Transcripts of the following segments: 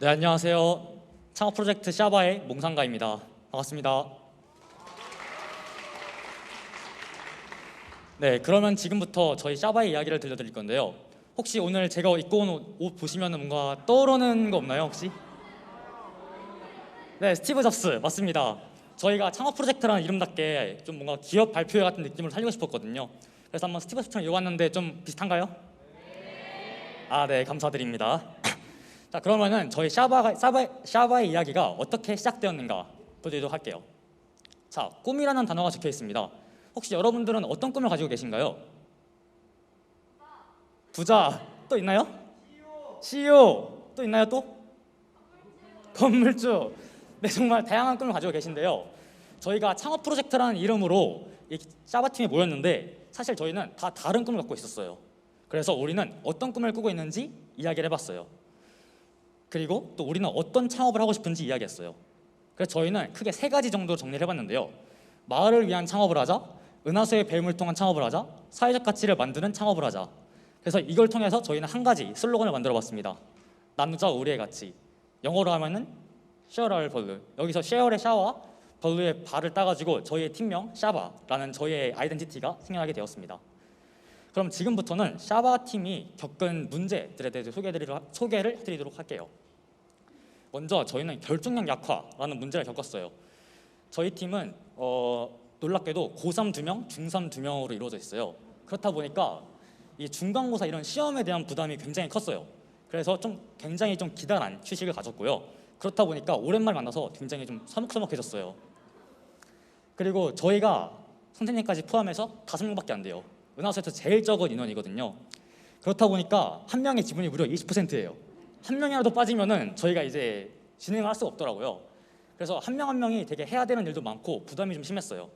네 안녕하세요. 창업 프로젝트 샤바의 몽상가입니다. 반갑습니다. 네 그러면 지금부터 저희 샤바의 이야기를 들려드릴 건데요. 혹시 오늘 제가 입고 온 옷 보시면 뭔가 떠오르는 거 없나요 혹시? 네 스티브 잡스 맞습니다. 저희가 창업 프로젝트라는 이름답게 좀 뭔가 기업 발표회 같은 느낌을 살리고 싶었거든요. 그래서 한번 스티브 잡스처럼 입어봤는데 좀 비슷한가요? 아 네 감사드립니다. 자 그러면은 저희 샤바가 샤바, 샤바의 이야기가 어떻게 시작되었는가 보여드리도록 할게요. 자 꿈이라는 단어가 적혀 있습니다. 혹시 여러분들은 어떤 꿈을 가지고 계신가요? 부자 또 있나요? CEO 또 있나요 또? 건물주 네 정말 다양한 꿈을 가지고 계신데요. 저희가 창업 프로젝트라는 이름으로 이 샤바 팀에 모였는데 사실 저희는 다 다른 꿈을 갖고 있었어요. 그래서 우리는 어떤 꿈을 꾸고 있는지 이야기를 해봤어요. 그리고 또 우리는 어떤 창업을 하고 싶은지 이야기했어요. 그래서 저희는 크게 세 가지 정도 정리를 해봤는데요. 마을을 위한 창업을 하자, 은하수의 배움을 통한 창업을 하자, 사회적 가치를 만드는 창업을 하자. 그래서 이걸 통해서 저희는 한 가지 슬로건을 만들어봤습니다. 나누자 우리의 가치. 영어로 하면은 share our value. 여기서 share의 샤와 value의 발을 따가지고 저희의 팀명 샤바라는 저희의 아이덴티티가 생겨나게 되었습니다. 그럼 지금부터는 샤바 팀이 겪은 문제들에 대해서 소개를 해드리도록 할게요. 먼저 저희는 결정력 약화라는 문제를 겪었어요. 저희 팀은 어, 놀랍게도 고3 2명, 중3 2명으로 이루어져 있어요. 그렇다 보니까 이 중간고사 이런 시험에 대한 부담이 굉장히 컸어요. 그래서 좀 굉장히 좀 기다란 휴식을 가졌고요. 그렇다 보니까 오랜만에 만나서 굉장히 좀 서먹서먹해졌어요. 그리고 저희가 선생님까지 포함해서 다섯 명밖에 안 돼요. 은하수에서 제일 적은 인원이거든요. 그렇다 보니까 한 명의 지분이 무려 20%예요. 한 명이라도 빠지면은 저희가 이제 진행을 할 수가 없더라고요. 그래서 한 명 한 명이 되게 해야 되는 일도 많고 부담이 좀 심했어요.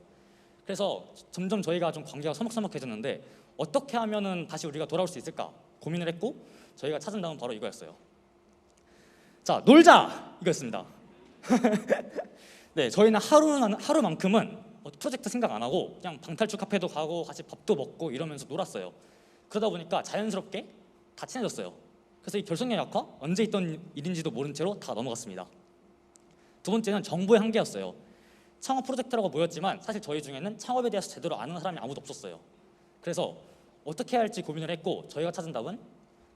그래서 점점 저희가 좀 관계가 서먹서먹해졌는데 어떻게 하면은 다시 우리가 돌아올 수 있을까 고민을 했고 저희가 찾은 답은 바로 이거였어요. 자 놀자 이거였습니다. 네 저희는 하루 하루만큼은 어, 프로젝트 생각 안 하고 그냥 방탈출 카페도 가고 같이 밥도 먹고 이러면서 놀았어요. 그러다 보니까 자연스럽게 다 친해졌어요. 그래서 이 결속력 약화 언제 있던 일인지도 모른 채로 다 넘어갔습니다. 두 번째는 정보의 한계였어요. 창업 프로젝트라고 모였지만 사실 저희 중에는 창업에 대해서 제대로 아는 사람이 아무도 없었어요. 그래서 어떻게 해야 할지 고민을 했고 저희가 찾은 답은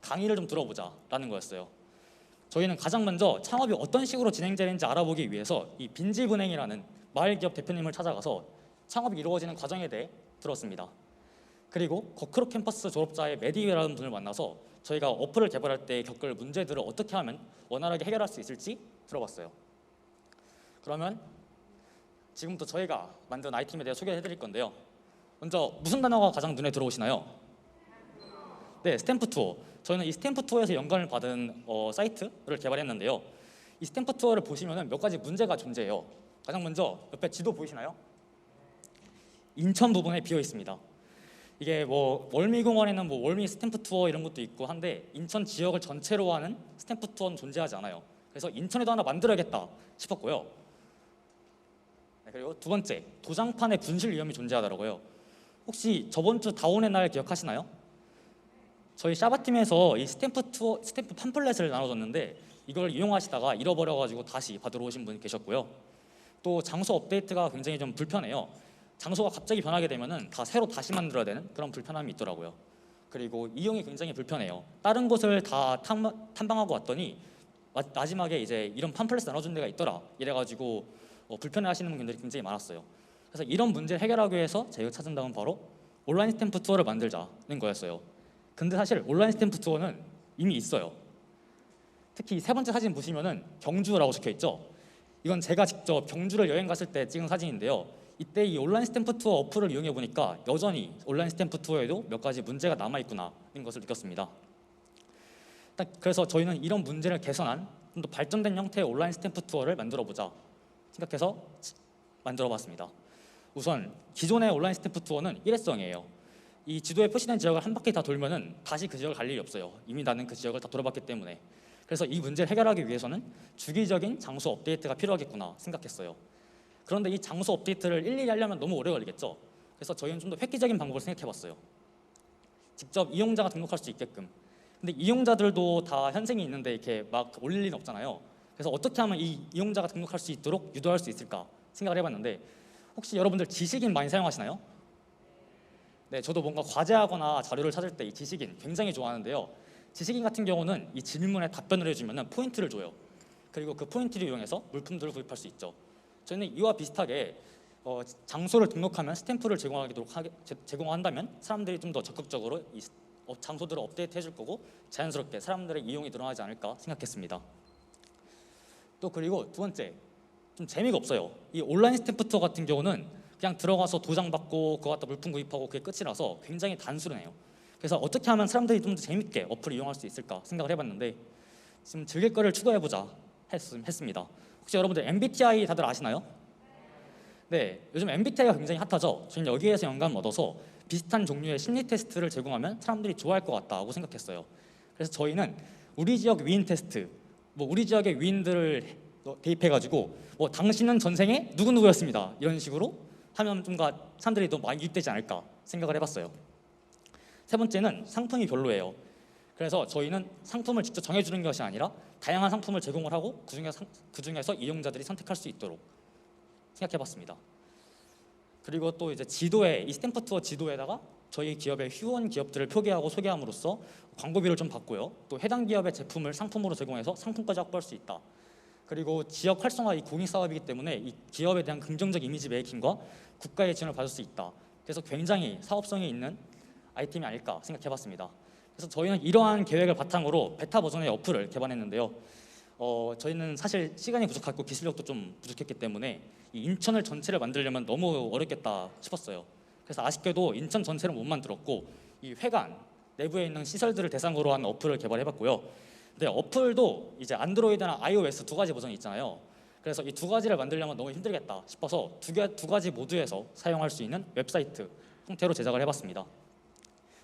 강의를 좀 들어보자 라는 거였어요. 저희는 가장 먼저 창업이 어떤 식으로 진행되는지 알아보기 위해서 이 빈집은행이라는 마을 기업 대표님을 찾아가서 창업이 이루어지는 과정에 대해 들었습니다. 그리고 거크로 캠퍼스 졸업자의 메디웨라는 분을 만나서 저희가 어플을 개발할 때 겪을 문제들을 어떻게 하면 원활하게 해결할 수 있을지 들어봤어요. 그러면 지금부터 저희가 만든 아이템에 대해 소개해 드릴 건데요. 먼저 무슨 단어가 가장 눈에 들어오시나요? 네, 스탬프 투어. 저희는 이 스탬프 투어에서 영감을 받은 어, 사이트를 개발했는데요. 이 스탬프 투어를 보시면 몇 가지 문제가 존재해요. 가장 먼저 옆에 지도 보이시나요? 인천 부분에 비어 있습니다. 이게 뭐 월미공원에는 뭐 월미 스탬프 투어 이런 것도 있고 한데 인천 지역을 전체로 하는 스탬프 투어는 존재하지 않아요. 그래서 인천에도 하나 만들어야겠다 싶었고요. 네, 그리고 두 번째 도장판의 분실 위험이 존재하더라고요. 혹시 저번 주 다운의 날 기억하시나요? 저희 샤바팀에서 이 스탬프 투어 스탬프 팜플렛을 나눠줬는데 이걸 이용하시다가 잃어버려가지고 다시 받으러 오신 분이 계셨고요. 또 장소 업데이트가 굉장히 좀 불편해요. 장소가 갑자기 변하게 되면은 다 새로 다시 만들어야 되는 그런 불편함이 있더라고요. 그리고 이용이 굉장히 불편해요. 다른 곳을 다 탐, 탐방하고 왔더니 마, 마지막에 이제 이런 팜플렛 나눠준 데가 있더라. 이래가지고 어, 불편해하시는 분들이 굉장히 많았어요. 그래서 이런 문제를 해결하기 위해서 저희가 찾은 다음 바로 온라인 스탬프 투어를 만들자는 거였어요. 근데 사실 온라인 스탬프 투어는 이미 있어요. 특히 세 번째 사진 보시면은 경주라고 적혀 있죠. 이건 제가 직접 경주를 여행 갔을 때 찍은 사진인데요. 이때 이 온라인 스탬프 투어 어플을 이용해 보니까 여전히 온라인 스탬프 투어에도 몇 가지 문제가 남아 있구나는 것을 느꼈습니다. 그래서 저희는 이런 문제를 개선한 좀 더 발전된 형태의 온라인 스탬프 투어를 만들어 보자 생각해서 만들어 봤습니다. 우선 기존의 온라인 스탬프 투어는 일회성이에요. 이 지도에 표시된 지역을 한 바퀴 다 돌면은 다시 그 지역을 갈 일이 없어요. 이미 나는 그 지역을 다 돌아봤기 때문에. 그래서 이 문제를 해결하기 위해서는 주기적인 장소 업데이트가 필요하겠구나 생각했어요. 그런데 이 장소 업데이트를 일일이 하려면 너무 오래 걸리겠죠. 그래서 저희는 좀 더 획기적인 방법을 생각해봤어요. 직접 이용자가 등록할 수 있게끔 근데 이용자들도 다 현생이 있는데 이렇게 막 올릴 리는 없잖아요. 그래서 어떻게 하면 이 이용자가 등록할 수 있도록 유도할 수 있을까 생각을 해봤는데 혹시 여러분들 지식인 많이 사용하시나요? 네, 저도 뭔가 과제하거나 자료를 찾을 때 이 지식인 굉장히 좋아하는데요. 지식인 같은 경우는 이 질문에 답변을 해주면 포인트를 줘요. 그리고 그 포인트를 이용해서 물품들을 구입할 수 있죠. 저희는 이와 비슷하게 어, 장소를 등록하면 스탬프를 제공하도록 하게, 제, 제공한다면 사람들이 좀 더 적극적으로 이 장소들을 업데이트 해줄 거고 자연스럽게 사람들의 이용이 늘어나지 않을까 생각했습니다. 또 그리고 두 번째 좀 재미가 없어요. 이 온라인 스탬프 투어 같은 경우는 그냥 들어가서 도장 받고 그거 갖다 물품 구입하고 그게 끝이라서 굉장히 단순해요. 그래서 어떻게 하면 사람들이 좀 더 재밌게 어플을 이용할 수 있을까 생각을 해봤는데 지금 즐길 거를 추구해보자 했, 했습니다. 혹시 여러분들 MBTI 다들 아시나요? 네, 요즘 MBTI가 굉장히 핫하죠. 저희는 여기에서 영감 얻어서 비슷한 종류의 심리 테스트를 제공하면 사람들이 좋아할 것 같다고 생각했어요. 그래서 저희는 우리 지역 위인 테스트, 뭐 우리 지역의 위인들을 대입해가지고 뭐 당신은 전생에 누구 누구였습니다 이런 식으로 하면 좀가 사람들이 더 많이 유입되지 않을까 생각을 해봤어요. 세 번째는 상품이 별로예요. 그래서 저희는 상품을 직접 정해주는 것이 아니라 다양한 상품을 제공을 하고 그 중에 그 중에 서 이용자들이 선택할 수 있도록 생각해봤습니다. 그리고 또 이제 지도에 이 스탬프 투어 지도에다가 저희 기업의 휴원 기업들을 표기하고 소개함으로써 광고비를 좀 받고요. 또 해당 기업의 제품을 상품으로 제공해서 상품까지 확보할 수 있다. 그리고 지역 활성화 이 공익 사업이기 때문에 이 기업에 대한 긍정적 이미지 메이킹과 국가의 지원을 받을 수 있다. 그래서 굉장히 사업성이 있는 아이템이 아닐까 생각해봤습니다. 그래서 저희는 이러한 계획을 바탕으로 베타 버전의 어플을 개발했는데요. 어, 저희는 사실 시간이 부족했고 기술력도 좀 부족했기 때문에 이 인천을 전체를 만들려면 너무 어렵겠다 싶었어요. 그래서 아쉽게도 인천 전체를 못 만들었고 이 회관 내부에 있는 시설들을 대상으로 한 어플을 개발해봤고요. 근데 어플도 이제 안드로이드나 iOS 두 가지 버전이 있잖아요. 그래서 이 두 가지를 만들려면 너무 힘들겠다 싶어서 두, 개, 두 가지 모두에서 사용할 수 있는 웹사이트 형태로 제작을 해봤습니다.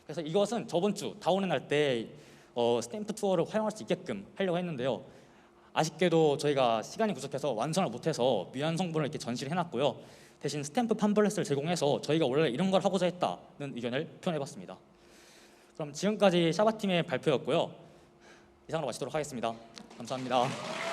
그래서 이것은 저번 주 다운에 날때 어, 스탬프 투어를 활용할 수 있게끔 하려고 했는데요. 아쉽게도 저희가 시간이 부족해서 완성을 못해서 미완 성분을 이렇게 전시를 해놨고요. 대신 스탬프 팜플렛을 제공해서 저희가 원래 이런 걸 하고자 했다는 의견을 표현해봤습니다. 그럼 지금까지 샤바팀의 발표였고요. 이상으로 마치도록 하겠습니다. 감사합니다.